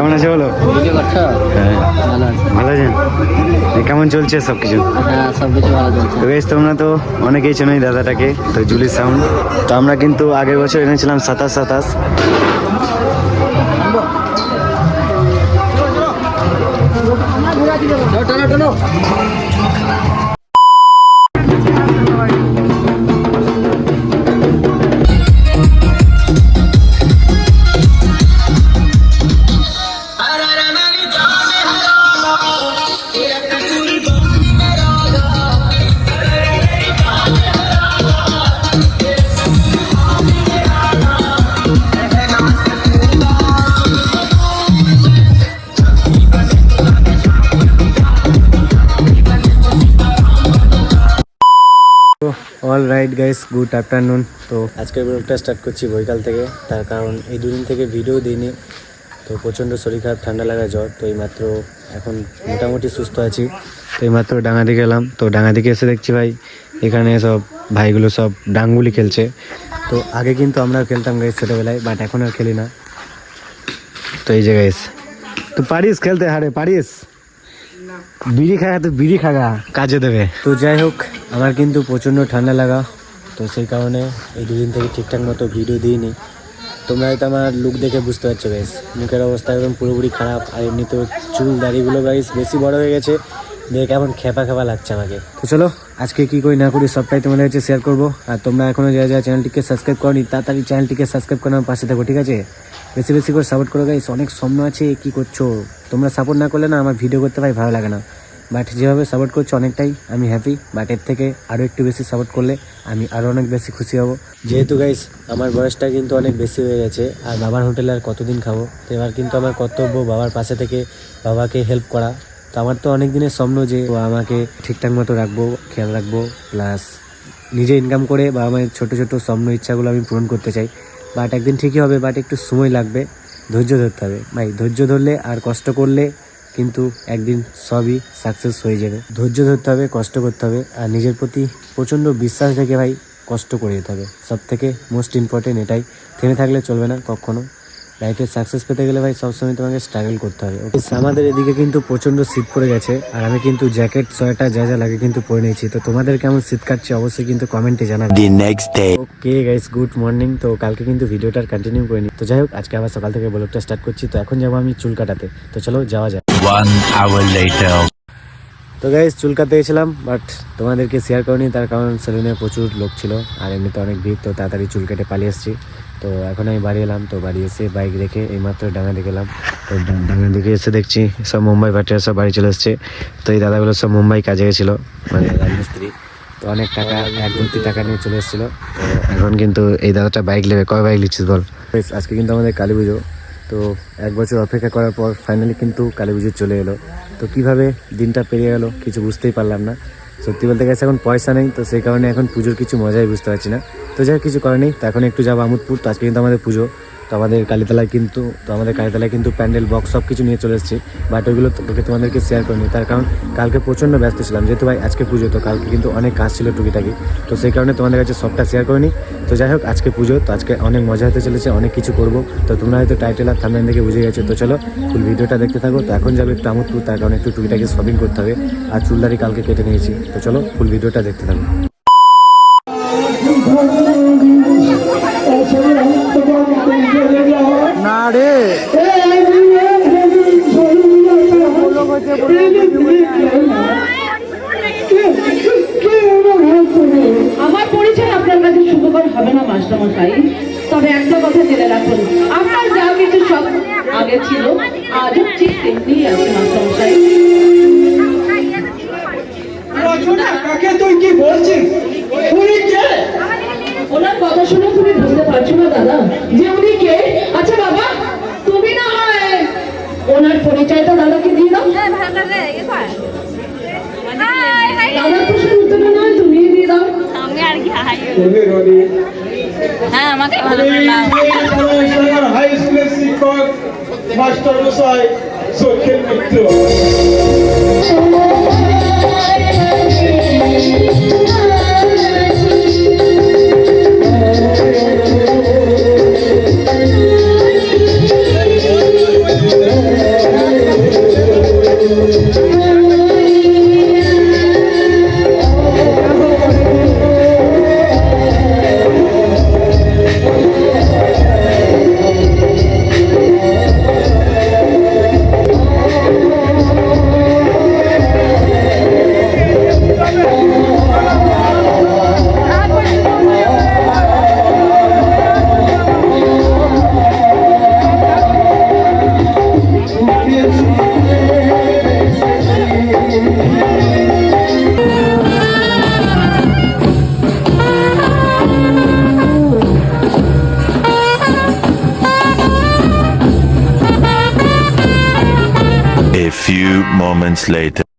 কেমন আছে বলো? হ্যাঁ। ভালো আছেন? কেমন চলছে সব কিছু হ্যাঁ বেশ তোমরা তো অনেকেই চেনো দাদাটাকে তো জুলি সাউন্ড তো আমরা কিন্তু আগের বছর এনেছিলাম সাতাশ সাতাশ। রাইট গাইস গুড আফটারনুন তো আজকের ব্লগটা স্টার্ট করছি বৈকাল থেকে। তার কারণ এই দুদিন থেকে ভিডিও দিইনি। তো প্রচণ্ড শরীর খারাপ ঠান্ডা লাগা জ্বর। তো এইমাত্র এখন মোটামুটি সুস্থ আছি। তো এইমাত্র ডাঙা দিকে এলাম। তো ডাঙা দিকে এসে দেখছি ভাই এখানে সব ভাইগুলো সব ডাঙ্গুলি খেলছে। তো আগে কিন্তু আমরা খেলতাম গাইস ছোটোবেলায় বাট এখন আর খেলি না। তো এই যে গাইস তো পারিস খেলতে হারে পারিস? বিড়ি খাগা তো বিড়ি খাগা কাজে দেবে। তো যাই হোক আমার কিন্তু প্রচণ্ড ঠান্ডা লাগা, তো সেই কারণে এই দুদিন থেকে ঠিকঠাক মতো ভিডিও দিইনি। তোমরা হয়তো আমার লুক দেখে বুঝতে পারছ বেশ মুখের অবস্থা একদম পুরোপুরি খারাপ আর এমনি তো চুল, দাড়িগুলো গাইস বেশি বড় হয়ে গেছে। দেখে কেমন খেপা খেপা লাগছে আমাকে। তো চলো, আজকে কী করি না করি সবটাই তোমাদের কাছে শেয়ার করব। আর তোমরা এখনও যা যা চ্যানেলটিকে সাবস্ক্রাইব করনি, তাড়াতাড়ি চ্যানেলটিকে সাবস্ক্রাইব করে আমার পাশে থাকো, ঠিক আছে? বেশি বেশি করে সাপোর্ট করো গাইস অনেক স্বপ্ন আছে, কী করছ? তোমরা সাপোর্ট না করলে না আমার ভিডিও করতে ভাই ভালো লাগে না। বাট যেভাবে সাপোর্ট করছ অনেকটাই আমি হ্যাপি বাট এর থেকে আরও একটু বেশি সাপোর্ট করলে আমি আরও অনেক বেশি খুশি হব। যেহেতু গাইস আমার বয়সটা কিন্তু অনেক বেশি হয়ে গেছে, আর বাবার হোটেলে আর কতদিন খাব? তো এবার কিন্তু আমার কর্তব্য বাবার পাশে থেকে বাবাকে হেল্প করা। তো আমার তো অনেক দিনের স্বপ্ন যে ও আমাকে ঠিকঠাক মতো রাখব, খেয়াল রাখব প্লাস নিজে ইনকাম করে বা আমার ছোটো ছোটো স্বপ্ন, ইচ্ছাগুলো আমি পূরণ করতে চাই। বাট একদিন ঠিকই হবে বাট একটু সময় লাগবে, ধৈর্য ধরতে হবে। ভাই, ধৈর্য ধরলে আর কষ্ট করলে কিন্তু একদিন সবই সাকসেস হয়ে যাবে। ধৈর্য ধরতে হবে কষ্ট করতে হবে আর নিজের প্রতি প্রচণ্ড বিশ্বাস রেখে ভাই কষ্ট করে যেতে হবে। সব থেকে মোস্ট ইম্পর্টেন্ট এটাই। থেমে থাকলে চলবে না কখনো। লাইফে সাকসেস পেতে গেলে ভাই সবসময় তোমাকে স্ট্রাগল করতে হবে। Okay, আমাদের এদিকে কিন্তু প্রচণ্ড শীত পড়ে গেছে আর আমি কিন্তু জ্যাকেট সোয়েটার যা যা লাগে কিন্তু পরে নিয়েছি। তো তোমাদের কেমন শীত কাটছে অবশ্যই কিন্তু কমেন্টে জানাবে। The next day. Okay guys good morning তো কালকে কিন্তু ভিডিওটার কন্টিনিউ করিনি। তো যাই হোক আজকে আবার সকাল থেকে ব্লগটা স্টার্ট করছি। তো এখন যাব আমি চুল কাটাতে তো চলো যাওয়া যাক। One hour later. তো গাইস চুল কাটতে গেছিলাম বাট তোমাদেরকে শেয়ার করিনি তার কারণ সেলুনে প্রচুর লোক ছিল আর এমনিতে অনেক ভিড় তো তাড়াতাড়ি চুল কেটে পালিয়ে এসেছি। তো এখন আমি বাড়ি এলাম তো বাড়ি এসে বাইক রেখে এইমাত্র ডাঙা দিকে এলাম। তো ডাঙা দিকে এসে দেখছি সব মুম্বাই ভাটিরা সব বাড়ি চলে এসছে। তো এই দাদাগুলো সব মুম্বাই কাজে গেছিল মানে রাজমিস্ত্রি। তো অনেক টাকা এক ভর্তি টাকা নিয়ে চলে এসেছিল। তো এখন কিন্তু এই দাদাটা বাইক নেবে। কয় বাইক নিচ্ছিস বল? বেশ, আজকে কিন্তু আমাদের কালী পুজো। তো এক বছর অপেক্ষা করার পর ফাইনালি কিন্তু কালী পুজো চলে এলো। তো কীভাবে দিনটা পেরিয়ে গেলো কিছু বুঝতেই পারলাম না। সত্যি বলতে গেছে এখন পয়সা নেই, তো সেই কারণে এখন পুজোর কিছু মজাই বুঝতে পারছি না। তো যাই কিছু করার নেই, তো এখন একটু যাব আমোদপুর, তো আজকে কিন্তু আমাদের পুজো। তো আমাদের কালীতলায় কিন্তু, তো আমাদের কালীতলায় কিন্তু প্যান্ডেল বক্স সব কিছু নিয়ে চলে এসেছি। বাট ওইগুলো তোকে তোমাদেরকে শেয়ার করিনি, তার কারণ কালকে প্রচণ্ড ব্যস্ত ছিলাম। যেহেতু ভাই আজকে পুজো, তো কালকে কিন্তু অনেক কাজ ছিল টুকিটাকি। তো সেই কারণে তোমাদের কাছে সবটা শেয়ার করিনি। তো যাই হোক, আজকে পুজো, তো আজকে অনেক মজা হতে চলেছে, অনেক কিছু করব। তো তোমরা হয়তো টাইটেল আর থামলেন দেখে বুঝে গেছো। তো চলো ফুল ভিডিওটা দেখতে থাকো। তো এখন যাবে একটু আমোদপুর তার কারণে একটু টুকিটাকে শপিং করতে হবে। আর চুলদারি কালকে কেটে নিয়েছি। তো চলো ফুল ভিডিওটা দেখতে থাকো। আগে ছিল আজও ঠিক তেমনি আছে মাস্টারমশাই রচনা কাকে তুই কি বলছিস? উনি কে? ওনার কথা শুনে তুমি বুঝতে পারছ না দাদা যে উনি কে? আচ্ছা বাবা তুমি না হয় ওনার পরিচয়টা দাদাকে দিয়ে দাও। দাদার প্রশ্নের উত্তরটা নয় তুমি দিয়ে দাও। আর কি হাই। তুমি রনি। হ্যাঁ আমাকে ভালো হাই স্কুলের শিক্ষক মাস্টার মশাই সখের মিত্র Few moments later.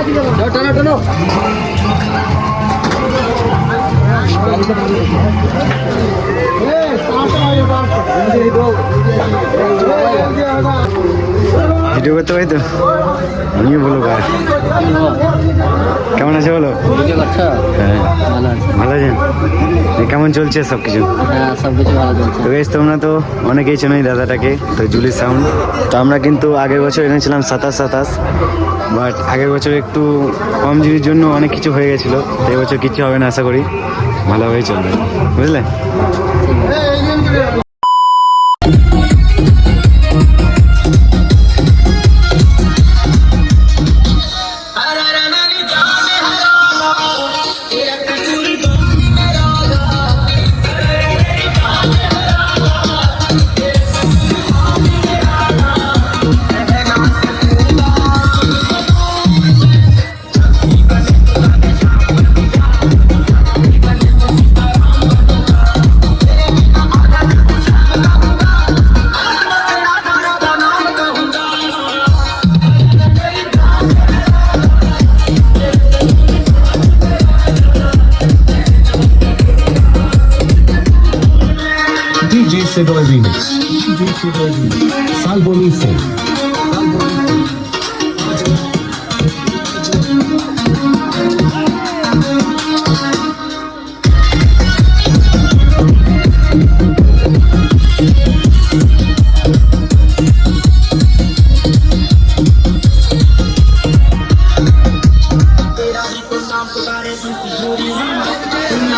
টানো টানো Hey, stop! Hey, stop! Video করতে পারি তো? আমিও বলো কার কেমন আছে বলো? হ্যাঁ। ভালো আছেন? কেমন চলছে সব কিছু হ্যাঁ তো বেশ তোমরা তো অনেকেই চেনো এই দাদাটাকে তো জুলি সাউন্ড তো আমরা কিন্তু আগের বছর এনেছিলাম সাতাশ সাতাশ বাট আগের বছর একটু কম জিনিস জন্য অনেক কিছু হয়ে গেছিল। তো এবছর কিছু হবে না আশা করি। ভালোভাবেই চলবে। বুঝলে? Cedo Remix. DJ Cedo Salvo Salvo Parece um figurino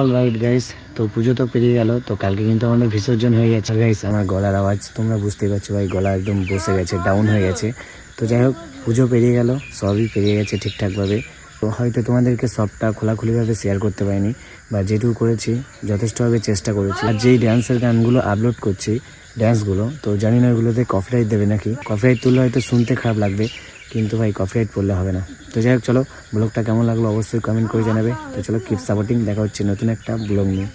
all right guys তো পুজো তো পেরিয়ে গেল, তো কালকে কিন্তু আমাদের বিসর্জন হয়ে গেছে। গাইস আমার গলার আওয়াজ তোমরা বুঝতেই পারছ ভাই, গলা একদম বসে গেছে ডাউন হয়ে গেছে। তো যাই হোক, পুজো পেরিয়ে গেল, সবই পেরিয়ে গেছে ঠিকঠাকভাবে। তো হয়তো তোমাদেরকে সবটা খোলাখুলিভাবে শেয়ার করতে পারিনি বা যেটুকু করেছি, যথেষ্টভাবে চেষ্টা করেছি। আর যেই ড্যান্সের গানগুলো আপলোড করছি ড্যান্সগুলো তো জানি না ওগুলোতে কপিরাইট দেবে নাকি? কপিরাইট তুললে হয়তো শুনতে খারাপ লাগবে কিন্তু ভাই কপিরাইট পড়লে হবে না। তো যাই হোক, চলো ব্লগটা কেমন লাগল অবশ্যই কমেন্ট করে জানাবে। তো চলো কিপ সাপোর্টিং দেখা হচ্ছে নতুন একটা ব্লগ নিয়ে।